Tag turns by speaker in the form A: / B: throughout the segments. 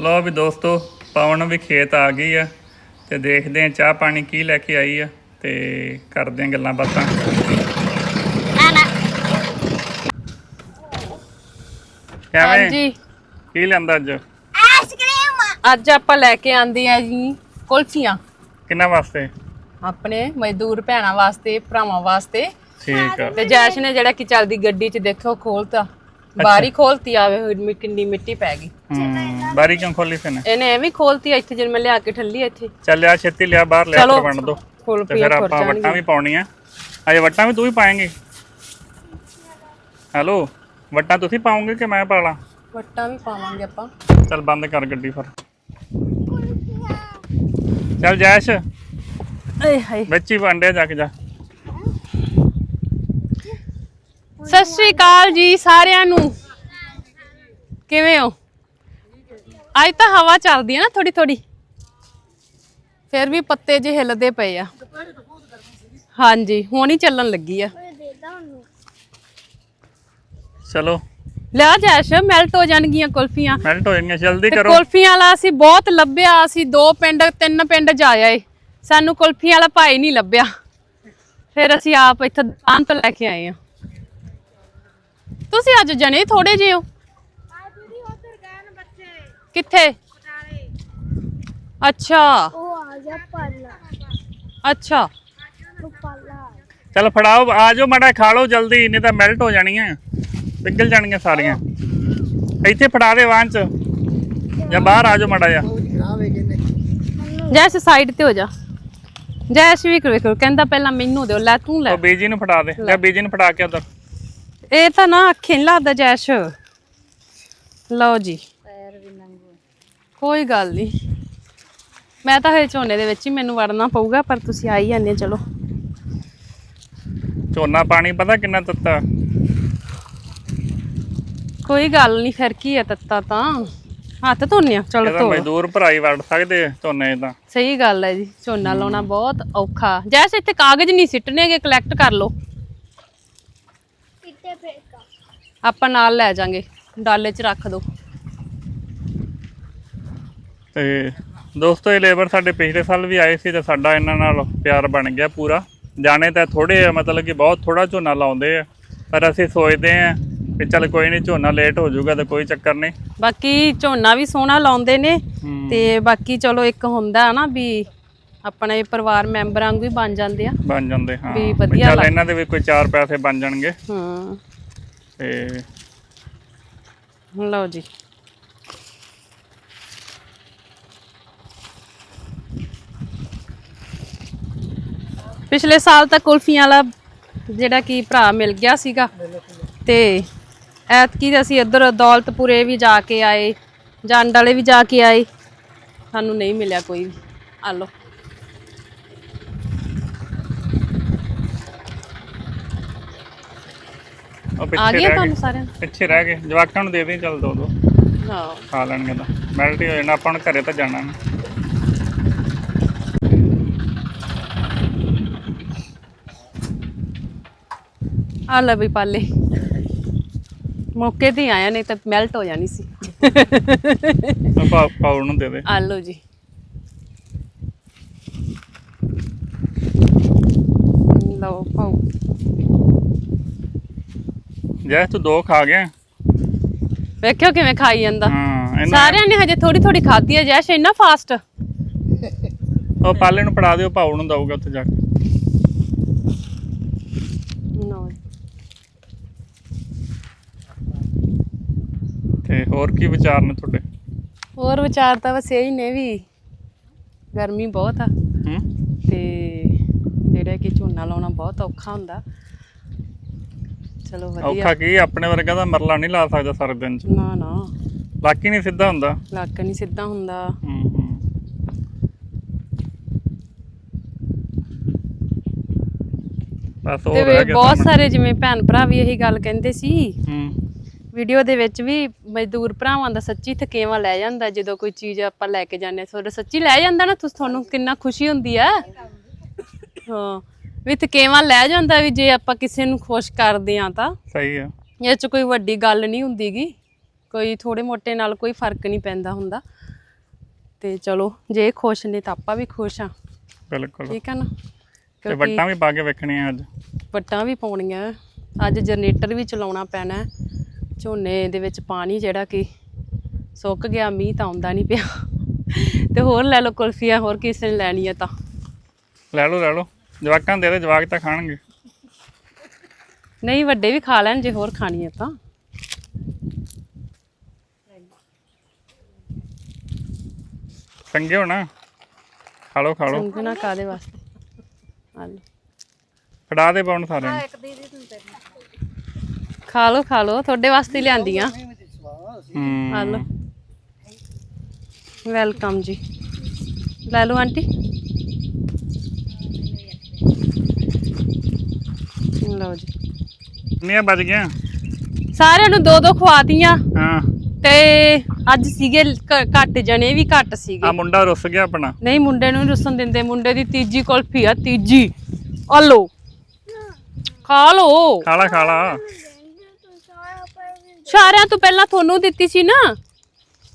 A: ਲੋ ਵੀ ਦੋਸਤੋ ਪਵਨ ਵੀ ਖੇਤ ਆ ਗਈ ਆ ਤੇ ਦੇਖਦੇ ਆ ਚਾਹ ਪਾਣੀ ਕੀ ਲੈ ਕੇ ਆਈ ਆ ਤੇ ਕਰਦੇ ਆ ਗੱਲਾਂ ਬਾਤਾਂ। ਕਿਵੇਂ?
B: ਹਾਂਜੀ।
A: ਕੀ ਲੈਂਦਾ ਅੱਜ?
B: ਅੱਜ ਆਪਾਂ ਲੈ ਕੇ ਆਂਦੇ ਆ ਜੀ ਕੁਲਫੀਆਂ।
A: ਕਿੰਨਾ ਵਾਸਤੇ?
B: ਆਪਣੇ ਮਜ਼ਦੂਰ ਭੈਣਾਂ ਵਾਸਤੇ ਭਰਾਵਾਂ ਵਾਸਤੇ।
A: ਠੀਕ ਆ।
B: ਤੇ ਜੈਸ਼ ਨੇ ਜਿਹੜਾ ਕਿ ਚੱਲਦੀ ਗੱਡੀ 'ਚ ਦੇਖੋ ਖੋਲਤਾ। ਬਾਰੀ ਖੋਲਤੀ ਆਵੇ ਹੋਈ ਮਿ- ਕਿੰਨੀ ਮਿੱਟੀ ਪੈ ਗਈ।
A: ਹੂੰ ਬਾਰੀ ਕਿਉਂ ਖੋਲੀ ਫੇਨੇ
B: ਇਹਨੇ? ਐਵੇਂ ਖੋਲਤੀ ਆ ਇੱਥੇ ਜਦ ਮੈਂ ਲਿਆ ਕੇ ਠੱਲੀ ਆ ਇੱਥੇ।
A: ਚੱਲ ਆ ਛੇਤੀ ਲਿਆ ਬਾਹਰ ਲਿਆ
B: ਚਲੋ।
A: ਕੇ ਵੰਡ ਦੋ। ਤੇ ਫਿਰ
B: ਖੁਰ
A: ਆਪਾਂ ਵੱਟਾਂ ਵੀ
B: ਜਾਣਗੀਆਂ।
A: ਪਾਉਣੀਆਂ। ਅਜੇ ਵੱਟਾਂ ਵੀ ਤੂੰ ਹੀ ਪਾਏਂਗੇ। ਹੈਲੋ ਵੱਟਾਂ ਤੁਸੀਂ ਪਾਉਂਗੇ ਕਿ ਮੈਂ ਪਾ ਲਾਂ?
B: ਵੱਟਾਂ ਵੀ ਪਾਵਾਂਗੇ ਆਪਾਂ।
A: ਚੱਲ ਬੰਦ ਕਰ ਗੱਡੀ ਫਿਰ। ਚੱਲ ਜੈਸ਼।
B: ਏ ਹਾਏ।
A: ਵਿੱਚ ਹੀ ਵੰਡਿਆ ਜਾ ਕੇ ਜਾ।
B: ਸਤਿ ਸ਼੍ਰੀ ਅਕਾਲ ਜੀ ਸਾਰਿਆਂ ਨੂੰ। ਕਿਵੇਂ ਹੋ? ਅੱਜ ਤਾਂ ਹਵਾ ਚੱਲਦੀ ਹੈ ਨਾ ਥੋੜੀ ਥੋੜੀ ਫਿਰ ਵੀ ਪੱਤੇ ਜੇ ਹਿੱਲਦੇ ਪਏ ਆ। ਹਾਂਜੀ ਹੁਣ ਹੀ ਚੱਲਣ ਲੱਗੀ ਆ।
A: ਚਲੋ।
B: ਲਿਆ ਜੈਸ਼ ਮੈਲਟ ਹੋ ਜਾਣਗੀਆਂ ਕੁਲਫੀਆਂ।
A: ਮੈਲਟ ਹੋ ਜਾਣਗੀਆਂ ਜਲਦੀ ਕਰੋ।
B: ਕੁਲਫੀਆਂ ਵਾਲਾ ਅਸੀਂ ਬਹੁਤ ਲੱਭਿਆ ਅਸੀਂ ਦੋ ਪਿੰਡ ਤਿੰਨ ਪਿੰਡ ਜਾ ਆਏ ਸਾਨੂੰ ਕੁਲਫੀਆਂ ਵਾਲਾ ਭਾਈ ਨਹੀਂ ਲੱਭਿਆ। ਫਿਰ ਅਸੀਂ ਆਪ ਇੱਥੇ ਦੁਕਾਨ ਤੋਂ ਲੈ ਕੇ ਆਏ ਆ। ਤੁਸੀਂ ਅੱਜ ਜਣੇ ਥੋੜੇ ਜਿਹੇ ਹੋ। ਕਿੱਥੇ? ਅੱਛਾ।
C: ਉਹ ਆ ਪਾਲਾ
B: ਅੱਛਾ।
C: ਪਾਲਾ
A: ਚਲ ਫੜਾਓ ਆ ਜਾਓ ਮਾੜਾ ਖਾ ਲਓ ਜਲਦੀ ਨਹੀਂ ਤਾਂ ਮੈਲਟ ਹੋ ਜਾਣੀਆਂ। ਪਿਘਲ ਜਾਣਗੀਆਂ ਸਾਰੀਆਂ। ਇੱਥੇ ਫੜਾ ਦੇ ਵਾਂ ਚ। ਜਾਂ ਬਾਹਰ ਆ ਜਾਓ ਮਾੜਾ ਜਾ
B: ਜੈਸ ਸਾਈਡ ਤੇ ਹੋ ਜਾ। ਜੈਸ ਵੀ ਵੇਖੋ ਕਹਿੰਦਾ ਪਹਿਲਾਂ ਮੈਨੂੰ ਦਿਓ ਲੈ ਤੂੰ ਲੈ।
A: ਉਹ ਬੀਜੀ ਨੂੰ ਫੜਾ ਦੇ। ਜਾਂ ਬੀਜੀ ਨੂੰ ਫੜਾ ਕੇ ਉਧਰ।
B: ਇਹ ਤਾਂ ਨਾ ਅੱਖੇ ਲੱਗਦਾ ਜੈਸ਼। ਲਓ ਜੀ। ਕੋਈ ਗੱਲ ਨਹੀਂ ਮੈਂ ਤਾਂ ਹਜੇ ਝੋਨੇ ਦੇ ਵਿੱਚ ਹੀ ਮੈਨੂੰ ਵੜਨਾ ਪਊਗਾ ਪਰ ਤੁਸੀਂ ਆਈ ਜਾਂਦੇ ਚਲੋ।
A: ਝੋਨਾ ਪਾਣੀ ਪਤਾ ਕਿੰਨਾ ਤੱਤਾ?
B: ਕੋਈ ਗੱਲ ਨਹੀਂ ਫਿਰ ਕੀ ਹੈ ਤੱਤਾ ਤਾਂ? ਹੱਥ ਧੋਨੇ ਆ ਚਲੋ
A: ਇਹਦਾ
B: ਧੋ।
A: ਮਜ਼ਦੂਰ ਭਰਾਈ ਵੜ ਸਕਦੇ ਆ ਝੋਨੇ ਤਾਂ
B: ਸਹੀ ਗੱਲ ਹੈ ਜੀ ਝੋਨਾ ਲਾਉਣਾ ਬਹੁਤ ਔਖਾ। ਜੈਸ ਇੱਥੇ ਕਾਗਜ਼ ਨਹੀਂ ਸਿੱਟਣੇਗੇ ਕਲੈਕਟ ਕਰ ਲਓ
C: ਕਿੱਥੇ ਫੇਕਾ
B: ਆਪਾਂ ਨਾਲ ਲੈ ਜਾਾਂਗੇ। ਡਾਲੇ 'ਚ ਰੱਖ ਦਿਓ
A: ਤੇ ਦੋਸਤੋ ਇਹ ਲੇਬਰ ਸਾਡੇ ਪਿਛਲੇ ਸਾਲ ਵੀ ਆਏ ਸੀ ਤੇ ਸਾਡਾ ਇਹਨਾਂ ਨਾਲ ਪਿਆਰ ਬਣ ਗਿਆ ਪੂਰਾ। ਜਾਣੇ ਤਾਂ ਥੋੜੇ ਆ ਮਤਲਬ ਕਿ ਬਹੁਤ ਥੋੜਾ ਝੋਨਾ ਲਾਉਂਦੇ ਆ। ਪਰ ਅਸੀਂ ਸੋਚਦੇ ਆ ਕਿ ਚੱਲ ਕੋਈ ਨਹੀਂ ਝੋਨਾ ਲੇਟ ਹੋ ਜਾਊਗਾ ਤਾਂ ਕੋਈ ਚੱਕਰ ਨਹੀਂ।
B: ਬਾਕੀ ਝੋਨਾ ਵੀ ਸੋਹਣਾ ਲਾਉਂਦੇ ਨੇ। ਤੇ ਬਾਕੀ ਚਲੋ ਇੱਕ ਹੁੰਦਾ ਨਾ ਵੀ ਆਪਣੇ ਪਰਿਵਾਰ ਮੈਂਬਰਾਂ ਵਾਂਗੂ ਹੀ ਬਣ ਜਾਂਦੇ ਆ।
A: ਬਣ ਜਾਂਦੇ ਹਾਂ।
B: ਵੀ
A: ਵੀ
B: ਵਧੀਆ
A: ਚੱਲ ਇਹਨਾਂ ਦੇ ਵੀ ਕੋਈ ਚਾਰ ਪੈਸੇ ਬਣ ਜਾਣਗੇ।
B: ਹੂੰ।
A: ਤੇ
B: ਲਓ ਜੀ। ਪਿਛਲੇ ਸਾਲ ਤਾਂ ਕੁਲਫੀਆਂ ਵਾਲਾ ਜਿਹੜਾ ਕਿ ਭਰਾ ਮਿਲ ਗਿਆ ਸੀਗਾ ਤੇ ਐਤਕੀ ਤਾਂ ਅਸੀਂ ਇੱਧਰ ਦੌਲਤਪੁਰੇ ਵੀ ਜਾ ਕੇ ਆਏ ਜੰਡ ਵਾਲੇ ਵੀ ਜਾ ਕੇ ਆਏ। ਸਾਨੂੰ ਨਹੀਂ ਮਿਲਿਆ ਕੋਈ ਵੀ। ਆ ਲਓ। ਆ
A: ਪਿੱਛੇ
B: ਗਿਆ
A: ਰਹਿ
B: ਤੁਹਾਨੂੰ
A: ਗਏ
B: ਸਾਰਿਆਂ ਨੂੰ?
A: ਪਿੱਛੇ ਰਹਿ ਗਏ। ਜਵਾਕਾਂ ਨੂੰ ਦੇ ਦੇ ਚੱਲ ਦੋ ਦੋ।
B: ਹਾਂ।
A: ਖਾ ਲੈਣਗੇ ਤਾਂ। ਮੈਲਟ ਹੋ ਜਾਣਾ ਆਪਾਂ ਘਰੇ ਤਾਂ ਜਾਣਾ ਨਾ।
B: ਆ ਲੈ ਵੀ ਪਾਲੇ। ਮੌਕੇ ਤੇ ਹੀ ਆਇਆ ਨਹੀਂ ਤਾਂ ਮੈਲਟ ਹੋ ਜਾਣੀ ਸੀ।
A: ਉਹ ਪਾ ਪਾਉ ਨੂੰ ਦੇ ਦੇ।
B: ਆ ਲਓ ਜੀ। ਲਓ ਪਾਓ।
A: ਜੈ ਤੂੰ ਦੋ ਖਾ ਗਿਆ।
B: ਵੇਖਿਓ ਕਿਵੇਂ ਖਾਈ ਜਾਂਦਾ।
A: ਹਾਂ ਇਹਨੂੰ
B: ਸਾਰਿਆਂ ਨੇ ਹਜੇ ਥੋੜੀ ਥੋੜੀ ਖਾਧੀ ਹੈ ਜੈਸ਼ ਇੰਨਾ ਫਾਸਟ
A: ਉਹ ਪਾਲੇ ਨੂੰ ਫੜਾ ਦਿਓ ਪਾਉ ਨੂੰ ਦਊਗਾ ਉੱਥੇ ਜਾ ਕੇ। ਤੇ ਹੋਰ ਕੀ ਵਿਚਾਰ ਨੇ ਤੁਹਾਡੇ?
B: ਹੋਰ ਵਿਚਾਰ ਤਾਂ ਬਸ ਇਹੀ ਨੇ ਵੀ ਗਰਮੀ ਬਹੁਤ ਆ।
A: ਹੂੰ।
B: ਤੇ ਜਿਹੜਾ ਕਿ ਝੋਨਾ ਲਾਉਣਾ ਬਹੁਤ ਔਖਾ ਹੁੰਦਾ। ਚਲੋ ਵਧੀਆ।
A: ਔਖਾ ਕੀ ਆਪਣੇ ਵਰਗਾ ਦਾ ਮਰਲਾ ਨਹੀਂ ਲਾ ਸਕਦਾ ਸਾਰੇ ਦਿਨ ਚ।
B: ਨਾ ਨਾ।
A: ਬਾਕੀ ਨਹੀਂ ਸਿੱਧਾ ਹੁੰਦਾ।
B: ਲੱਕ ਨਹੀਂ ਸਿੱਧਾ ਹੁੰਦਾ।
A: ਹੂੰ ਹੂੰ। ਬਸ ਹੋਰ
B: ਤੇ
A: ਰਹਿ
B: ਵੀ
A: ਗਿਆ
B: ਬਹੁਤ। ਸਾਰੇ ਜਿਵੇਂ ਭੈਣ ਭਰਾ ਵੀ ਇਹੀ ਗੱਲ ਕਹਿੰਦੇ ਸੀ।
A: ਹੂੰ।
B: ਵੀਡੀਓ ਦੇ ਵਿੱਚ ਵੀ ਮਜ਼ਦੂਰ ਭਰਾਵਾਂ ਦਾ ਸੱਚੀ ਥਕੇਵਾ ਲੈ ਜਾਂਦਾ ਜਦੋਂ ਕੋਈ ਚੀਜ਼ ਆਪਾਂ ਲੈ ਕੇ ਜਾਂਦੇ ਹਾਂ। ਤੁਹਾਡਾ ਸੱਚੀ ਲੈ ਜਾਂਦਾ ਨਾ ਤੁਸੀਂ ਤੁਹਾਨੂੰ ਕਿੰਨਾ ਖੁਸ਼ੀ ਹੁੰਦੀ ਆ ਹਾਂ। ਵੀ ਥਕੇਵਾ ਲੈ ਜਾਂਦਾ ਵੀ ਜੇ ਆਪਾਂ ਕਿਸੇ ਨੂੰ ਖੁਸ਼ ਕਰਦੇ ਆ ਤਾਂ।
A: ਸਹੀ ਆ।
B: ਇਹ ਚ ਕੋਈ ਵੱਡੀ ਗੱਲ ਨਹੀਂ ਹੁੰਦੀਗੀ। ਕੋਈ ਥੋੜੇ ਮੋਟੇ ਨਾਲ ਕੋਈ ਫ਼ਰਕ ਨਹੀਂ ਪੈਂਦਾ ਹੁੰਦਾ। ਤੇ ਚਲੋ ਜੇ ਖੁਸ਼ ਨੇ ਤਾਂ ਆਪਾਂ ਵੀ ਖੁਸ਼ ਆ
A: ਬਿਲਕੁਲ।
B: ਠੀਕ ਆ ਨਾ?
A: ਤੇ ਵੱਟਾਂ ਵੀ ਪਾ ਕੇ ਵੇਖਣੀਆਂ ਅੱਜ।
B: ਵੱਟਾਂ ਵੀ ਪਾਉਣੀਆਂ। ਅੱਜ ਜਨਰੇਟਰ ਵੀ ਚਲਾਉਣਾ ਪੈਣਾ। ਝੋਨੇ ਦੇ ਵਿੱਚ ਪਾਣੀ ਜਿਹੜਾ ਕਿ ਸੁੱਕ ਗਿਆ ਮੀਂਹ ਤਾਂ ਆਉਂਦਾ ਨਹੀਂ ਪਿਆ। ਤੇ ਹੋਰ ਲੈ ਲਓ ਕੁਲਫੀਆਂ ਹੋਰ ਕਿਸੇ ਨੇ ਲੈਣੀ ਆ ਤਾਂ।
A: ਲੈ ਲਓ ਲੈ ਲਓ। ਜਵਾਕਾਂ ਦੇ ਦੇ ਜਵਾਕ ਤਾਂ ਖਾਣਗੇ।
B: ਨਹੀਂ ਵੱਡੇ ਵੀ ਖਾ ਲੈਣ ਜੇ ਹੋਰ ਖਾਣੀ ਆ ਤਾਂ।
A: ਚੰਗੇ ਹੋਣਾ। ਖਾ ਲਓ ਖਾ ਲਓ।
B: ਸਮਝਣਾ ਕਾਦੇ ਵਾਸਤੇ? ਆ ਲਓ।
A: ਫੜਾ ਦੇ ਪਾਉਣ ਸਾਰਿਆਂ ਨੂੰ।
B: ਖਾ ਲਓ ਖਾ ਲਓ ਤੁਹਾਡੇ ਵਾਸਤੇ ਹੀ ਲਿਆਂਦੀਆਂ
A: ਹੂੰ।
B: ਆ ਲਓ। ਵੈਲਕਮ ਜੀ। ਲੈ ਲਓ ਆਂਟੀ। ਲਓ ਜੀ।
A: ਕਿੰਨੀਆਂ ਵੱਜ ਗਈਆਂ?
B: ਸਾਰਿਆਂ ਨੂੰ ਦੋ ਦੋ ਖਵਾਤੀਆਂ।
A: ਹਾਂ।
B: ਤੇ ਅੱਜ ਸੀਗੇ ਘ- ਘੱਟ ਜਣੇ ਵੀ ਘੱਟ
A: ਆ
B: ਸੀਗੇ
A: ਮੁੰਡਾ ਰੁੱਸ ਗਿਆ ਆਪਣਾ।
B: ਨਹੀਂ ਮੁੰਡੇ ਨੂੰ ਨੀ ਰੁੱਸਣ ਦਿੰਦੇ। ਮੁੰਡੇ ਦੀ ਤੀਜੀ ਕੁਲਫੀ ਆ ਤੀਜੀ। ਆ ਲਓ। ਖਾ ਲਓ।
A: ਖਾ ਲਾ ਖਾ ਲਾ।
C: ਤੂੰ ਸਾਰਾ ਪਰ
B: ਸਾਰਿਆਂ ਤੋਂ ਪਹਿਲਾਂ ਤੁਹਾਨੂੰ ਦਿੱਤੀ ਸੀ ਨਾ।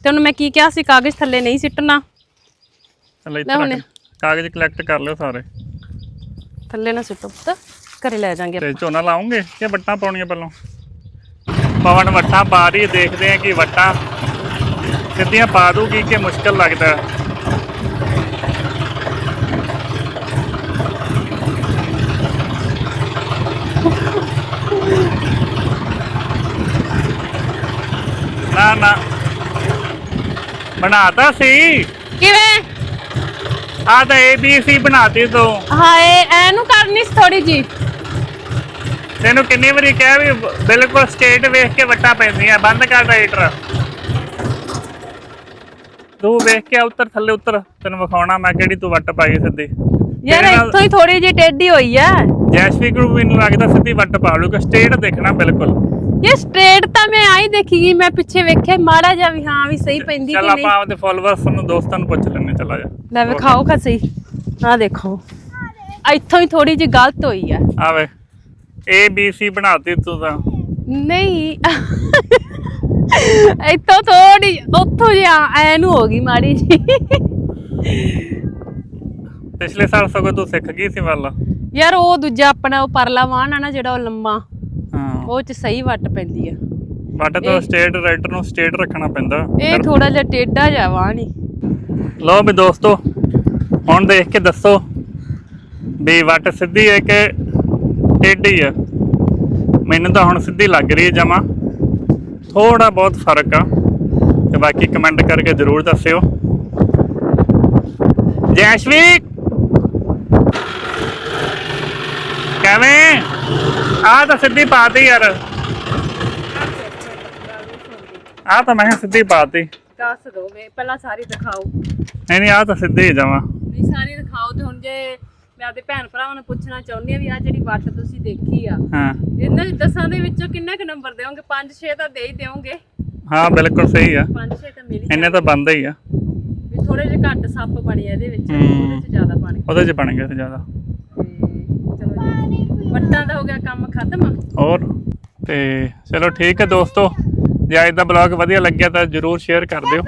B: ਤੇ ਉਹਨੂੰ ਮੈਂ ਕੀ ਕਿਹਾ ਸੀ ਕਾਗਜ਼ ਥੱਲੇ ਨਹੀਂ ਸਿੱਟਣਾ। ਲੈ
A: ਇੱਥੇ
B: ਹੁਣ।
A: ਰੱਖ। ਕਾਗਜ਼ ਕਲੈਕਟ ਕਰ ਲਿਓ ਸਾਰੇ।
B: ਥੱਲੇ ਨਾ ਸਿੱਟੋ ਪੁੱਤ। ਘਰੇ ਲੈ ਜਾਾਂਗੇ
A: ਤੇ ਝੋਨਾ ਲਾਉਂਗੇ ਕਿ ਵੱਟਾਂ ਪਾਉਣੀਆਂ ਪਹਿਲਾਂ? ਪਵਨ ਵੱਟਾਂ ਪਾ ਰਹੀ ਹੈ, ਦੇਖਦੇ ਆ ਕਿ ਵੱਟਾਂ ਸਿੱਧੀਆਂ ਪਾ ਦੂਗੀ ਕਿ ਮੁਸ਼ਕਲ ਲੱਗਦਾ ਹੈ। ਨਾ ਨਾ। ਬਣਾਤਾ ਸੀ?
B: ਕਿਵੇਂ?
A: ਆ ਤਾਂ ਏ ਬੀ ਸੀ ਬਣਾਤੀ ਤੂੰ।
B: ਹਾਏ ਐਨੂੰ ਕਰਨੀ ਸੀ ਥੋੜੀ ਜੀ
A: ਤੈਨੂੰ ਕਿੰਨੀ ਵਾਰੀ ਕਿਹਾ ਵੀ ਬਿਲਕੁਲ ਸਟੇਟ ਵੇਖ ਕੇ ਵੱਟਾਂ ਪੈਂਦੀਆਂ ਬੰਦ ਕਰ ਰਾਈਟਰ ਤੂੰ ਵੇਖ ਕੇ ਉੱਤਰ ਥੱਲੇ ਉੱਤਰ। ਤੈਨੂੰ ਵਿਖਾਉਣਾ ਮੈਂ ਕਿਹੜੀ ਤੂੰ ਵੱਟ ਪਾਈ ਸਿੱਧੀ।
B: ਯਾਰ ਇੱਥੋਂ ਹੀ ਥੋੜੀ ਜਿਹੀ ਟੇਢੀ ਹੋਈ ਆ।
A: ਜੈਸਵੀ ਨੂੰ ਮੈਨੂੰ ਲੱਗਦਾ ਸਿੱਧੀ ਵੱਟ ਪਾ ਲੂਗਾ ਸਟੇਟ ਦੇਖਣਾ ਬਿਲਕੁਲ।
B: ਇਹ ਸਟ੍ਰੇਟ ਤਾਂ ਮੈਂ ਆਈ ਦੇਖੀ ਗਈ ਮੈਂ ਪਿੱਛੇ ਵੇਖਿਆ ਮਾੜਾ ਜਿਹਾ ਵੀ ਹਾਂ ਵੀ ਸਹੀ ਪੈਂਦੀ
A: ਚੱਲ
B: ਕਿ ਨਹੀਂ।
A: ਆਪਾਂ ਆਪਦੇ ਫਾਲੋਅਰਸ ਨੂੰ ਦੋਸਤਾਂ ਨੂੰ ਪੁੱਛ ਲੈਣੇ ਚਲਾ ਜਾ।
B: ਲੈ ਵਿਖਾਓ ਖਾ ਸਹੀ ਆ ਦੇਖੋ ਇੱਥੋਂ ਹੀ ਥੋੜੀ ਜਿਹੀ ਗਲਤ ਹੋਈ ਆ।
A: ਆਵੇ ਏ ਬੀ ਸੀ ਬਣਾਤੀ ਤੂੰ ਤਾਂ।
B: ਨਹੀਂ। ਇੱਥੋਂ ਥੋੜੀ ਉੱਥੋਂ ਜਿਹਾ ਐ ਨੂੰ ਹੋ ਗਈ ਮਾੜੀ ਜੀ
A: ਪਿਛਲੇ ਸਾਲ ਸਗੋਂ ਤੂੰ ਸਿੱਖ ਗਈ ਸੀ ਵੱਲ।
B: ਯਾਰ ਉਹ ਦੂਜਾ ਆਪਣਾ ਉਹ ਪਰਲਾ ਵਾਹਨ ਆ ਨਾ ਜਿਹੜਾ ਉਹ ਲੰਮਾ।
A: ਹਾਂ।
B: ਉਹ ਚ ਸਹੀ ਵੱਟ ਪੈਂਦੀ ਆ।
A: ਵੱਟ ਤੋਂ ਸਟੇਟ ਰਾਈਟਰ ਨੂੰ ਸਟੇਟ ਰੱਖਣਾ ਪੈਂਦਾ।
B: ਇਹ ਥੋੜਾ ਜਿਹਾ ਟੇਢਾ ਜਿਹਾ ਵਾਹਨ ਹੀ
A: ਲਓ ਵੀ ਦੋਸਤੋ ਹੁਣ ਦੇਖ ਕੇ ਦੱਸੋ। ਵੀ ਵੱਟ ਸਿੱਧੀ ਹੈ ਕਿ ਟੇਢੀ ਆ। ਮੈਨੂੰ ਤਾਂ ਹੁਣ ਸਿੱਧੀ ਲੱਗ ਰਹੀ ਹੈ ਜਮਾ। ਥੋੜਾ ਬਹੁਤ ਫ਼ਰਕ ਆ। ਤੇ ਬਾਕੀ ਕਮੈਂਟ ਕਰਕੇ ਜਰੂਰ ਦੱਸਿਓ। ਜੈਸ਼ਵੀਕ ਕਿਵੇਂ? ਆ ਤਾਂ ਸਿੱਧੀ ਪਾਤੀ ਯਾਰ। ਆ ਤਾਂ ਮੈਂ ਸਿੱਧੀ ਪਾਤੀ।
B: ਦੱਸ ਦੋ ਪਹਿਲਾਂ ਸਾਰੀ ਦਿਖਾਓ।
A: ਨਹੀਂ ਨਹੀਂ ਆ ਤਾਂ ਸਿੱਧੀ ਹੀ ਜਮਾ।
B: ਨਹੀਂ ਸਾਰੀ ਦਿਖਾਓ ਤੇ ਹੁਣ ਜੇ ਮੈਂ ਆਪਦੇ ਭੈਣ ਭਰਾਵਾਂ ਨੂੰ ਪੁੱਛਣਾ ਚਾਹੁੰਦੀ ਆ ਵੀ ਆ ਜਿਹੜੀ ਵੱਟ ਤੁਸੀਂ ਦੇਖੀ ਆ
A: ਹਾਂ।
B: ਇਹਨਾਂ ਦੇ ਦਸਾਂ ਦੇ ਵਿੱਚੋਂ ਕਿੰਨਾ ਕੁ ਨੰਬਰ ਦੇਵੋਗੇ 5-6 ਤਾਂ ਦੇ ਹੀ ਦਿਓਗੇ।
A: ਹਾਂ ਬਿਲਕੁਲ ਸਹੀ ਆ।
B: 5-6 ਤਾਂ ਮਿਲ ਹੀ
A: ਇੰਨੇ ਤਾਂ ਬੰਦ ਹੀ ਆ।
B: ਵੀ ਥੋੜੇ ਜਿਹੇ ਘੱਟ ਸੱਪ ਬਣੇ ਆ ਇਹਦੇ ਵਿੱਚ। ਉਹਦੇ ਚ ਜ਼ਿਆਦਾ ਬਣ
A: ਉਹਦੇ ਚ ਬਣ ਗਿਆ ਜ਼ਿਆਦਾ।
B: ਤੇ ਚਲੋ ਜੀ ਵੱਟਾਂ ਦਾ ਹੋ ਗਿਆ ਕੰਮ ਖਤਮ।
A: ਹੋਰ ਤੇ ਚਲੋ ਠੀਕ ਹੈ ਦੋਸਤੋ। ਜੇ ਅੱਜ ਦਾ ਬਲੌਗ ਵਧੀਆ ਲੱਗਿਆ ਤਾਂ ਜਰੂਰ ਸ਼ੇਅਰ ਕਰ ਦਿਓ।